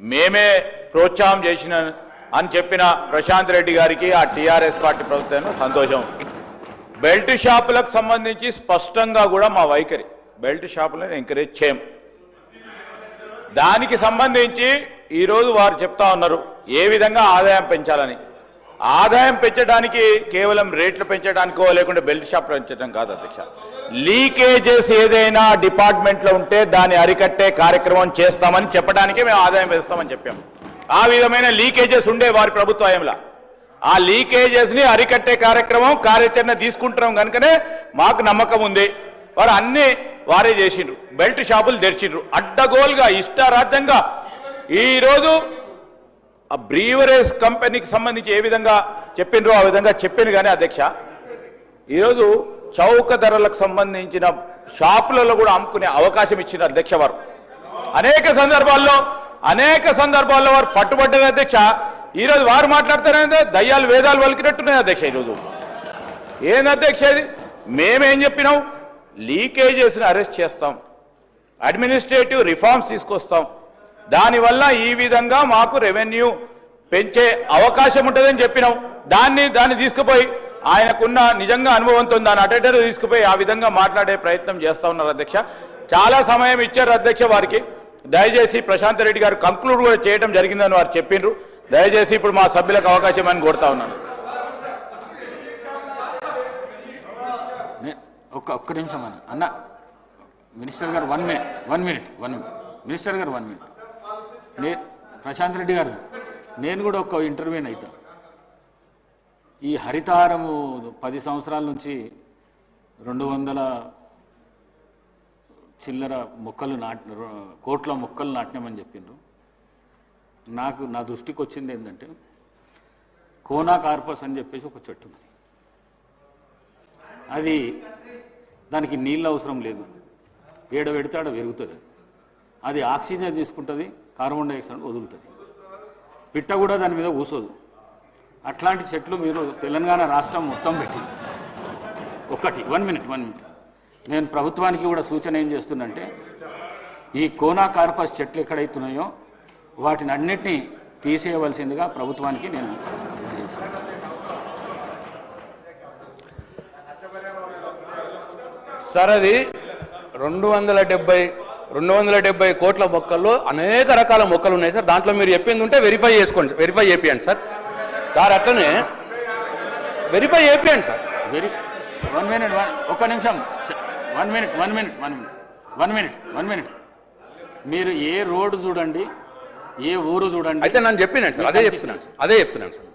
మేమే ప్రోత్సాహం చేసిన అని చెప్పిన ప్రశాంత్ రెడ్డి గారికి ఆ టీఆర్ఎస్ పార్టీ ప్రభుత్వం సంతోషం. బెల్ట్ షాపులకు సంబంధించి స్పష్టంగా కూడా మా వైఖరి. బెల్ట్ షాపులను ఎంకరేజ్ చేయం. దానికి సంబంధించి ఈరోజు వారు చెప్తా ఉన్నారు ఏ విధంగా ఆదాయం పెంచాలని. ఆదాయం పెంచడానికి కేవలం రేట్లు పెంచడానికో లేకుంటే బెల్ట్ షాప్ పెంచడం కాదు అధ్యక్ష. లీకేజెస్ ఏదైనా డిపార్ట్మెంట్లో ఉంటే దాన్ని అరికట్టే కార్యక్రమం చేస్తామని చెప్పడానికే మేము ఆదాయం పెంచుతామని చెప్పాము. ఆ విధమైన లీకేజెస్ ఉండే వారి ప్రభుత్వంలో ఆ లీకేజెస్ని అరికట్టే కార్యక్రమం కార్యాచరణ తీసుకుంటున్నాం కనుకనే మాకు నమ్మకం ఉంది. వారు అన్ని వారే చేసిండ్రు. బెల్ట్ షాపులు తెరిచిండ్రు. అడ్డగోలుగా ఇష్టారాజ్యంగా ఈరోజు ఆ బ్రీవరేజ్ కంపెనీకి సంబంధించి ఏ విధంగా చెప్పిండ్రో ఆ విధంగా చెప్పింది కానీ అధ్యక్ష ఈరోజు చౌక ధరలకు సంబంధించిన షాపులలో కూడా అమ్ముకునే అవకాశం ఇచ్చిన అధ్యక్ష వారు. అనేక సందర్భాల్లో అనేక సందర్భాల్లో వారు పట్టుబడ్డది అధ్యక్ష. ఈరోజు వారు మాట్లాడతారంటే దయ్యాలు వేదాలు వలికినట్టున్నాయి అధ్యక్ష ఈరోజు. ఏంది అధ్యక్ష ఇది? మేమేం చెప్పినాం? లీకేజెస్ని అరెస్ట్ చేస్తాం. అడ్మినిస్ట్రేటివ్ రిఫార్మ్స్ తీసుకొస్తాం. దానివల్ల ఈ విధంగా మాకు రెవెన్యూ పెంచే అవకాశం ఉంటుందని చెప్పినాం దాన్ని దాన్ని తీసుకుపోయి ఆయనకున్న నిజంగా అనుభవంతో దాన్ని అటెండర్ తీసుకుపోయి ఆ విధంగా మాట్లాడే ప్రయత్నం చేస్తూ ఉన్నారు అధ్యక్ష. చాలా సమయం ఇచ్చారు అధ్యక్ష వారికి. దయచేసి ప్రశాంత్ రెడ్డి గారు కంక్లూడ్ కూడా చేయడం జరిగిందని వారు చెప్పిండ్రు. దయచేసి ఇప్పుడు మా సభ్యులకు అవకాశం అని కోరుతా ఉన్నాను. ఒక్క ఒక్క నిమిషం అన్న. అన్న మినిస్టర్ గారు one minute one minute one minute minister గారు వన్ మినిట్ నే ప్రశాంత్ రెడ్డి గారు నేను కూడా ఒక ఇంటర్వ్యూని అవుతా ఈ హరితహారము పది సంవత్సరాల నుంచి రెండు వందల చిల్లర మొక్కలు నాటి కోట్ల మొక్కలు నాటినామని చెప్పిండ్రు. నాకు నా దృష్టికి వచ్చింది ఏంటంటే కోనా కార్పస్ అని చెప్పేసి ఒక చెట్టు ఉంది. అది దానికి నీళ్ళు అవసరం లేదు. ఏడ పెడితే ఆడ పెరుగుతుంది. అది ఆక్సిజన్ తీసుకుంటుంది కార్బన్ డైఆక్సైడ్ వదులుతుంది. పిట్ట కూడా దాని మీద కూసోదు అట్లాంటి చెట్లు మీరు తెలంగాణ రాష్ట్రం మొత్తం పెట్టి. ఒకటి వన్ మినిట్ వన్ మినిట్. నేను ప్రభుత్వానికి కూడా సూచన ఏం చేస్తుందంటే ఈ కోనా కార్పస్ చెట్లు ఎక్కడైతున్నాయో వాటిని అన్నిటినీ తీసేయవలసిందిగా ప్రభుత్వానికి నేను సార్ అది రెండు వందల డెబ్బై రెండు వందల డెబ్బై కోట్ల మొక్కల్లో అనేక రకాల మొక్కలు ఉన్నాయి సార్. దాంట్లో మీరు చెప్పింది ఉంటే వెరిఫై చేసుకోండి. వెరిఫై చేపియండి సార్. సార్ అట్లనే verify చేపియండి sir. Very one minute one ఒక్క నిమిషం. One minute one minute one minute one minute one minute మీరు ఏ రోడ్డు చూడండి ఏ ఊరు చూడండి అయితే నన్ను చెప్పినాను సార్. అదే చెప్తున్నాను సార్. అదే చెప్తున్నాను సార్.